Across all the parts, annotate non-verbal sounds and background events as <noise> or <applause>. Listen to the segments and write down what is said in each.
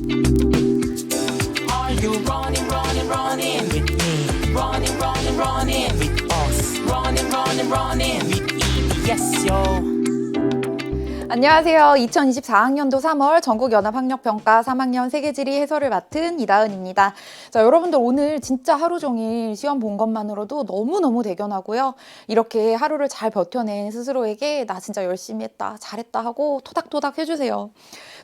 Are you running, running, running with me? Running, running, running with us. Running, running, running with EBS, yo. 안녕하세요. 2024학년도 3월 전국연합학력평가 3학년 세계지리 해설을 맡은 이다은입니다. 자, 여러분들 오늘 진짜 하루 종일 시험 본 것만으로도 너무너무 대견하고요. 이렇게 하루를 잘 버텨낸 스스로에게 나 진짜 열심히 했다, 잘했다 하고 토닥토닥 해주세요.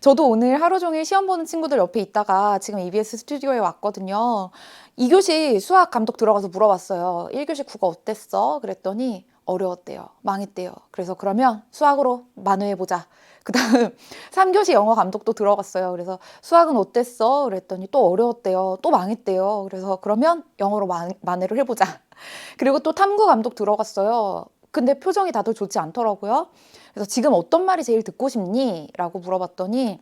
저도 오늘 하루 종일 시험 보는 친구들 옆에 있다가 지금 EBS 스튜디오에 왔거든요. 2교시 수학 감독 들어가서 물어봤어요. 1교시 국어 어땠어? 그랬더니 어려웠대요. 망했대요. 그래서 그러면 수학으로 만회해보자. 그 다음 3교시 <laughs> 영어 감독도 들어갔어요. 그래서 수학은 어땠어? 그랬더니 또 어려웠대요. 또 망했대요. 그래서 그러면 영어로 만, 만회를 해보자. <laughs> 그리고 또 탐구 감독 들어갔어요. 근데 표정이 다들 좋지 않더라고요. 그래서 지금 어떤 말이 제일 듣고 싶니? 라고 물어봤더니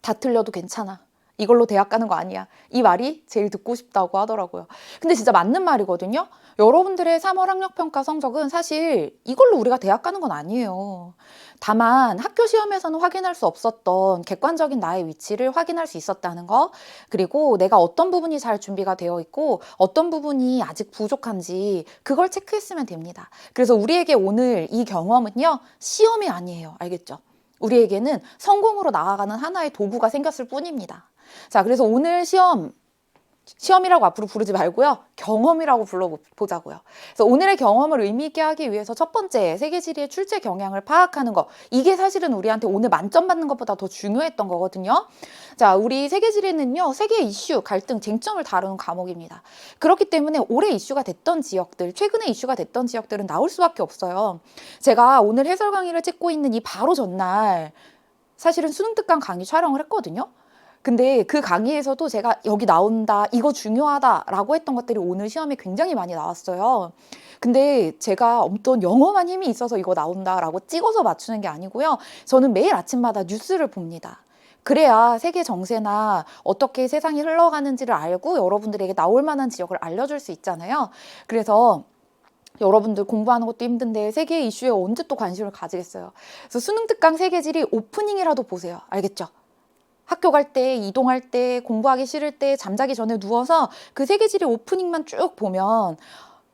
다 틀려도 괜찮아. 이걸로 대학 가는 거 아니야. 이 말이 제일 듣고 싶다고 하더라고요. 근데 진짜 맞는 말이거든요. 여러분들의 3월 학력평가 성적은 사실 이걸로 우리가 대학 가는 건 아니에요. 다만 학교 시험에서는 확인할 수 없었던 객관적인 나의 위치를 확인할 수 있었다는 거, 그리고 내가 어떤 부분이 잘 준비가 되어 있고 어떤 부분이 아직 부족한지 그걸 체크했으면 됩니다. 그래서 우리에게 오늘 이 경험은요, 시험이 아니에요. 알겠죠? 우리에게는 성공으로 나아가는 하나의 도구가 생겼을 뿐입니다. 자, 그래서 오늘 시험 시험이라고 앞으로 부르지 말고요. 경험이라고 불러보자고요. 그래서 오늘의 경험을 의미 있게 하기 위해서 첫 번째 세계지리의 출제 경향을 파악하는 거. 이게 사실은 우리한테 오늘 만점 받는 것보다 더 중요했던 거거든요. 자, 우리 세계지리는요. 세계 이슈, 갈등, 쟁점을 다루는 과목입니다. 그렇기 때문에 올해 이슈가 됐던 지역들, 최근에 이슈가 됐던 지역들은 나올 수밖에 없어요. 제가 오늘 해설 강의를 찍고 있는 이 바로 전날 사실은 수능 특강 강의 촬영을 했거든요. 근데 그 강의에서도 제가 여기 나온다, 이거 중요하다라고 했던 것들이 오늘 시험에 굉장히 많이 나왔어요. 근데 제가 어떤 영어만 힘이 있어서 이거 나온다라고 찍어서 맞추는 게 아니고요. 저는 매일 아침마다 뉴스를 봅니다. 그래야 세계 정세나 어떻게 세상이 흘러가는지를 알고 여러분들에게 나올 만한 지역을 알려줄 수 있잖아요. 그래서 여러분들 공부하는 것도 힘든데 세계 이슈에 언제 또 관심을 가지겠어요. 그래서 수능 특강 세계지리 오프닝이라도 보세요. 알겠죠? 학교 갈 때, 이동할 때, 공부하기 싫을 때, 잠자기 전에 누워서 그 세계지리 오프닝만 쭉 보면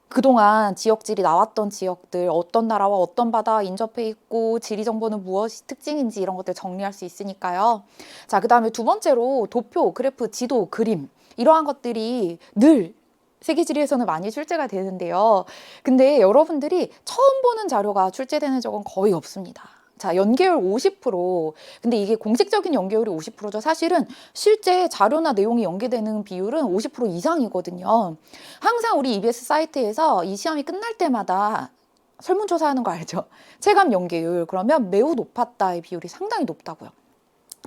그동안 지역지리 나왔던 지역들, 어떤 나라와 어떤 바다 인접해 있고, 지리 정보는 무엇이 특징인지 이런 것들 정리할 수 있으니까요. 자, 그 다음에 두 번째로 도표, 그래프, 지도, 그림. 이러한 것들이 늘 세계지리에서는 많이 출제가 되는데요. 근데 여러분들이 처음 보는 자료가 출제되는 적은 거의 없습니다. 자, 연계율 50%. 근데 이게 공식적인 연계율이 50%죠. 사실은 실제 자료나 내용이 연계되는 비율은 50% 이상이거든요. 항상 우리 EBS 사이트에서 이 시험이 끝날 때마다 설문조사 하는 거 알죠? 체감 연계율. 그러면 매우 높았다의 비율이 상당히 높다고요.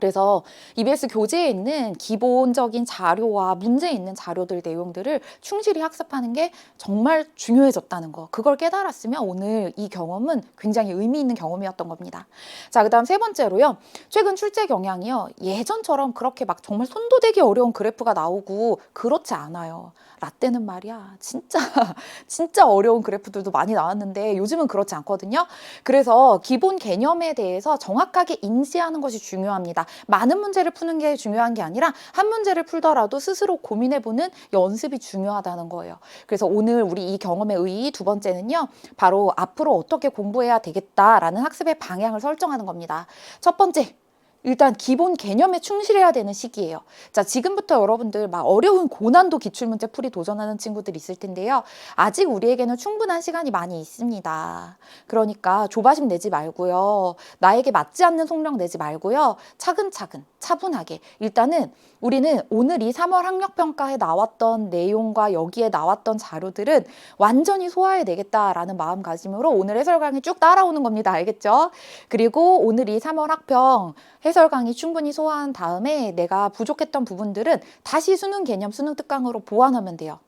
그래서 EBS 교재에 있는 기본적인 자료와 문제에 있는 자료들 내용들을 충실히 학습하는 게 정말 중요해졌다는 거. 그걸 깨달았으면 오늘 이 경험은 굉장히 의미 있는 경험이었던 겁니다. 자, 그다음 세 번째로요. 최근 출제 경향이요. 예전처럼 그렇게 막 정말 손도 대기 어려운 그래프가 나오고 그렇지 않아요. 라떼는 말이야. 진짜 <laughs> 진짜 어려운 그래프들도 많이 나왔는데 요즘은 그렇지 않거든요. 그래서 기본 개념에 대해서 정확하게 인지하는 것이 중요합니다. 많은 문제를 푸는 게 중요한 게 아니라 한 문제를 풀더라도 스스로 고민해보는 연습이 중요하다는 거예요. 그래서 오늘 우리 이 경험의 의의 두 번째는요, 바로 앞으로 어떻게 공부해야 되겠다라는 학습의 방향을 설정하는 겁니다. 첫 번째, 일단 기본 개념에 충실해야 되는 시기예요. 자, 지금부터 여러분들 막 어려운 고난도 기출문제 풀이 도전하는 친구들 있을 텐데요. 아직 우리에게는 충분한 시간이 많이 있습니다. 그러니까 조바심 내지 말고요. 나에게 맞지 않는 속력 내지 말고요. 차근차근, 차분하게. 일단은 우리는 오늘 이 3월 학력평가에 나왔던 내용과 여기에 나왔던 자료들은 완전히 소화해내겠다라는 마음가짐으로 오늘 해설 강의 쭉 따라오는 겁니다. 알겠죠? 그리고 오늘 이 3월 학평 해설 강의 충분히 소화한 다음에 내가 부족했던 부분들은 다시 수능 개념 수능 특강으로 보완하면 돼요.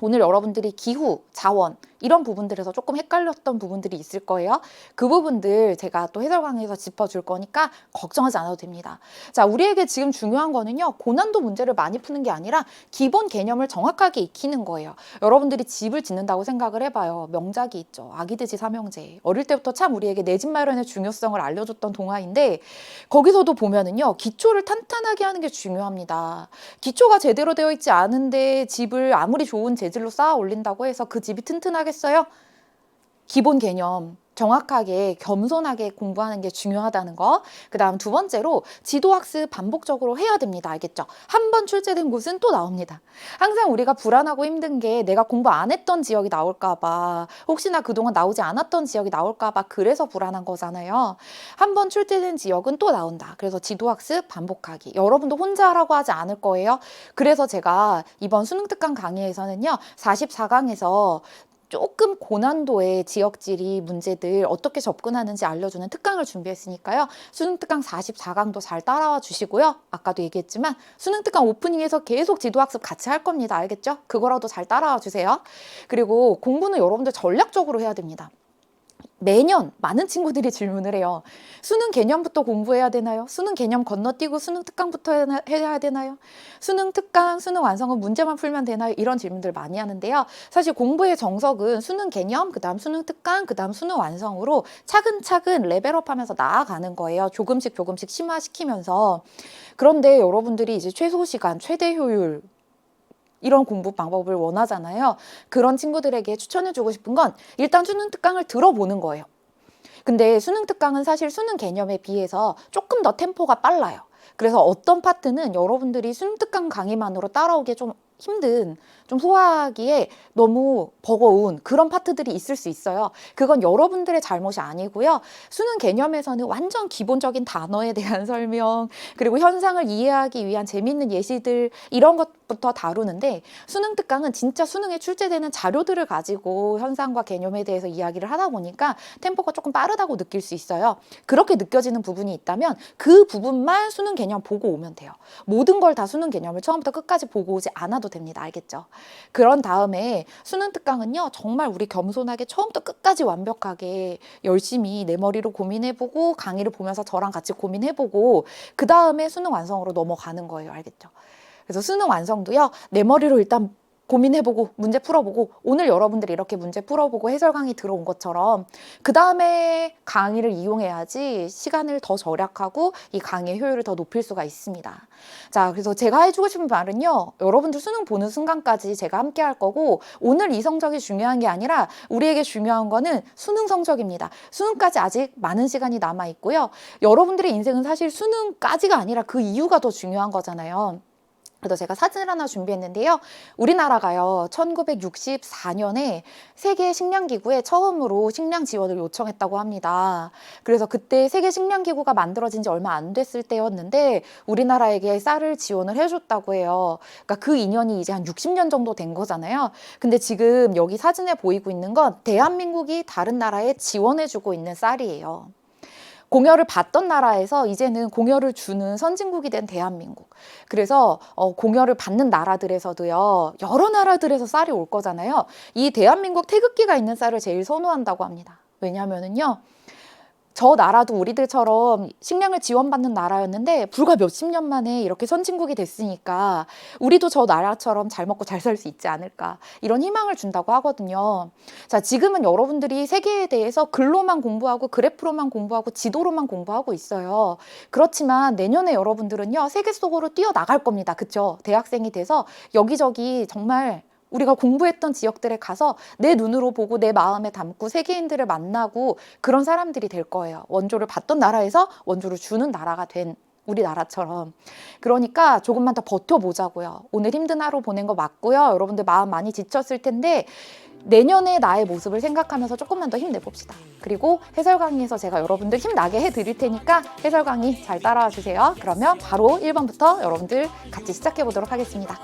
오늘 여러분들이 기후, 자원 이런 부분들에서 조금 헷갈렸던 부분들이 있을 거예요. 그 부분들 제가 또 해설 강의에서 짚어줄 거니까 걱정하지 않아도 됩니다. 자, 우리에게 지금 중요한 거는요, 고난도 문제를 많이 푸는 게 아니라 기본 개념을 정확하게 익히는 거예요. 여러분들이 집을 짓는다고 생각을 해봐요. 명작이 있죠. 아기돼지 삼형제. 어릴 때부터 참 우리에게 내 집 마련의 중요성을 알려줬던 동화인데, 거기서도 보면은요, 기초를 탄탄하게 하는 게 중요합니다. 기초가 제대로 되어 있지 않은데 집을 아무리 좋은 재질로 쌓아 올린다고 해서 그 집이 튼튼하 겠어요? 기본 개념 정확하게 겸손하게 공부하는 게 중요하다는 거. 그 다음 두 번째로 지도 학습 반복적으로 해야 됩니다. 알겠죠? 한 번 출제된 곳은 또 나옵니다. 항상 우리가 불안하고 힘든 게 내가 공부 안 했던 지역이 나올까봐 혹시나 그동안 나오지 않았던 지역이 나올까봐 그래서 불안한 거잖아요. 한 번 출제된 지역은 또 나온다. 그래서 지도 학습 반복하기. 여러분도 혼자 하라고 하지 않을 거예요. 그래서 제가 이번 수능 특강 강의에서는요. 44강에서 조금 고난도의 지역지리 문제들 어떻게 접근하는지 알려주는 특강을 준비했으니까요. 수능 특강 44강도 잘 따라와 주시고요. 아까도 얘기했지만 수능 특강 오프닝에서 계속 지도학습 같이 할 겁니다. 알겠죠? 그거라도 잘 따라와 주세요. 그리고 공부는 여러분들 전략적으로 해야 됩니다. 매년 많은 친구들이 질문을 해요. 수능 개념부터 공부해야 되나요? 수능 개념 건너뛰고 수능 특강부터 해야- 되나요? 수능 특강, 수능 완성은 문제만 풀면 되나요? 이런 질문들 많이 하는데요. 사실 공부의 정석은 수능 개념, 그 다음 수능 특강, 그 다음 수능 완성으로 차근차근 레벨업 하면서 나아가는 거예요. 조금씩 조금씩 심화시키면서. 그런데 여러분들이 이제 최소 시간, 최대 효율, 이런 공부 방법을 원하잖아요. 그런 친구들에게 추천해주고 싶은 건 일단 수능 특강을 들어보는 거예요. 근데 수능 특강은 사실 수능 개념에 비해서 조금 더 템포가 빨라요. 그래서 어떤 파트는 여러분들이 수능 특강 강의만으로 따라오기 좀 힘든, 좀 소화하기에 너무 버거운 그런 파트들이 있을 수 있어요. 그건 여러분들의 잘못이 아니고요. 수능 개념에서는 완전 기본적인 단어에 대한 <laughs> 설명, 그리고 현상을 이해하기 위한 재미있는 예시들, 이런 것부터 다루는데, 수능 특강은 진짜 수능에 출제되는 자료들을 가지고 현상과 개념에 대해서 이야기를 하다 보니까 템포가 조금 빠르다고 느낄 수 있어요. 그렇게 느껴지는 부분이 있다면 그 부분만 수능 개념 보고 오면 돼요. 모든 걸 다 수능 개념을 처음부터 끝까지 보고 오지 않아도 됩니다. 알겠죠? 그런 다음에 수능 특강은요, 정말 우리 겸손하게 처음부터 끝까지 완벽하게 열심히 내 머리로 고민해보고 강의를 보면서 저랑 같이 고민해보고 그 다음에 수능 완성으로 넘어가는 거예요. 알겠죠? 그래서 수능 완성도요, 내 머리로 일단 고민해보고 문제 풀어보고 오늘 여러분들이 이렇게 문제 풀어보고 해설 강의 들어온 것처럼 그 다음에 강의를 이용해야지 시간을 더 절약하고 이 강의의 효율을 더 높일 수가 있습니다. 자, 그래서 제가 해주고 싶은 말은요, 여러분들 수능 보는 순간까지 제가 함께 할 거고 오늘 이 성적이 중요한 게 아니라 우리에게 중요한 거는 수능 성적입니다. 수능까지 아직 많은 시간이 남아 있고요. 여러분들의 인생은 사실 수능까지가 아니라 그 이유가 더 중요한 거잖아요. 그래서 제가 사진을 하나 준비했는데요. 우리나라가요, 1964년에 세계 식량기구에 처음으로 식량 지원을 요청했다고 합니다. 그래서 그때 세계 식량기구가 만들어진 지 얼마 안 됐을 때였는데 우리나라에게 쌀을 지원을 해줬다고 해요. 그러니까 그 인연이 이제 한 60년 정도 된 거잖아요. 근데 지금 여기 사진에 보이고 있는 건 대한민국이 다른 나라에 지원해주고 있는 쌀이에요. 공여를 받던 나라에서 이제는 공여를 주는 선진국이 된 대한민국. 그래서 어, 공여를 받는 나라들에서도요, 여러 나라들에서 쌀이 올 거잖아요. 이 대한민국 태극기가 있는 쌀을 제일 선호한다고 합니다. 왜냐면은요, 저 나라도 우리들처럼 식량을 지원받는 나라였는데 불과 몇십 년 만에 이렇게 선진국이 됐으니까 우리도 저 나라처럼 잘 먹고 잘 살 수 있지 않을까 이런 희망을 준다고 하거든요. 자, 지금은 여러분들이 세계에 대해서 글로만 공부하고 그래프로만 공부하고 지도로만 공부하고 있어요. 그렇지만 내년에 여러분들은요, 세계 속으로 뛰어나갈 겁니다. 그쵸? 대학생이 돼서 여기저기 정말 우리가 공부했던 지역들에 가서 내 눈으로 보고 내 마음에 담고 세계인들을 만나고 그런 사람들이 될 거예요. 원조를 받던 나라에서 원조를 주는 나라가 된 우리나라처럼. 그러니까 조금만 더 버텨보자고요. 오늘 힘든 하루 보낸 거 맞고요. 여러분들 마음 많이 지쳤을 텐데 내년의 나의 모습을 생각하면서 조금만 더 힘내봅시다. 그리고 해설 강의에서 제가 여러분들 힘나게 해드릴 테니까 해설 강의 잘 따라와 주세요. 그러면 바로 1번부터 여러분들 같이 시작해 보도록 하겠습니다.